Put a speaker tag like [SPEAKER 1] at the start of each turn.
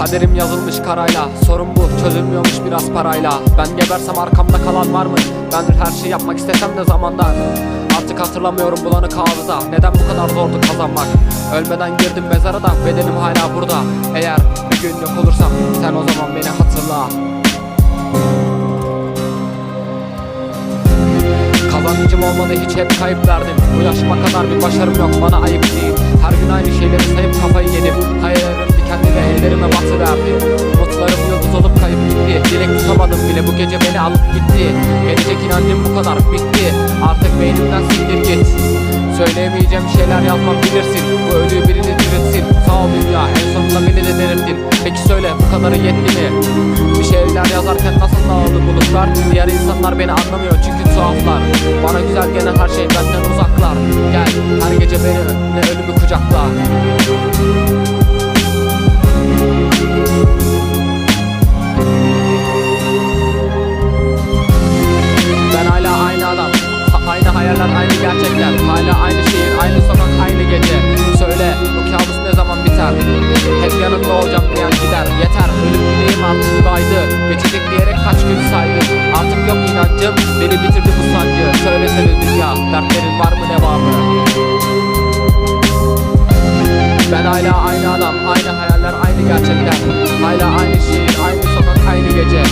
[SPEAKER 1] Kaderim yazılmış karayla Sorun bu çözülmüyormuş biraz parayla. Ben gebersem arkamda kalan var mı? Ben her şey yapmak istesem de zamandan Artık hatırlamıyorum bulanık hafıza. Neden bu kadar zordu kazanmak? Ölmeden girdim mezara da bedenim hala burada. Eğer bir gün yok olursam sen o zaman beni hatırla. Kazancım olmadı hiç hep kayıp derdim. Bu yaşıma kadar bir başarım yok bana ayıp değil. Her gün aynı şeyleri sayıp kafayı yedim. Hayallerim dikenli ve ellerime verdi Umutlarım yıldız olup kayıp gitti. Dilek tutamadım bile bu gece beni alıp gitti. Gelecek inancım bu kadar bitti. Artık beynimden siktir git. Söyleyemeyeceğim şeyler yazmam bilirsin. Bu ölüyü birini diriltsin. Sağ ol dünya en sonunda beni de delirttin. Peki söyle bu kadarı yetti mi? Bir şeyler yazarken nasıl dağıldı bulutlar Diğer insanlar beni anlamıyor. Çünkü tuhaflar. Bana güzel gelen her şey benden uzaklar. Gel her gece beni ne ölümü kucakla gerçekler Hala aynı şehir, aynı sokak, aynı gece. Söyle bu kabus ne zaman biter? Hep yanımda olacağım diyen gider. Yeter ölüp gideyim artık baydı Geçecek diyerek kaç gün saydı Artık yok inancım beni bitirdi bu sancı Söylesene dünya dertlerin var mı devamı Ben hala aynı adam, aynı hayaller, aynı gerçekler. Hala aynı şehir, aynı sokak, aynı gece.